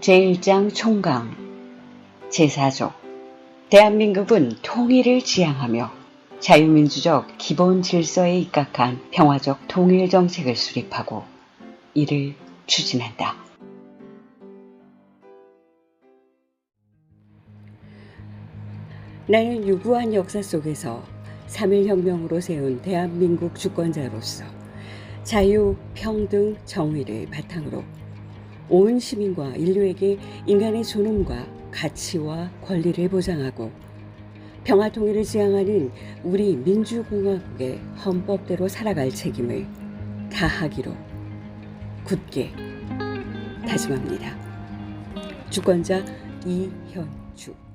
제1장 총강 제4조 대한민국은 통일을 지향하며 자유민주적 기본 질서에 입각한 평화적 통일 정책을 수립하고 이를 추진한다. 나는 유구한 역사 속에서 3.1혁명으로 세운 대한민국 주권자로서 자유, 평등, 정의를 바탕으로 온 시민과 인류에게 인간의 존엄과 가치와 권리를 보장하고 평화 통일을 지향하는 우리 민주공화국의 헌법대로 살아갈 책임을 다하기로 굳게 다짐합니다. 주권자 이현주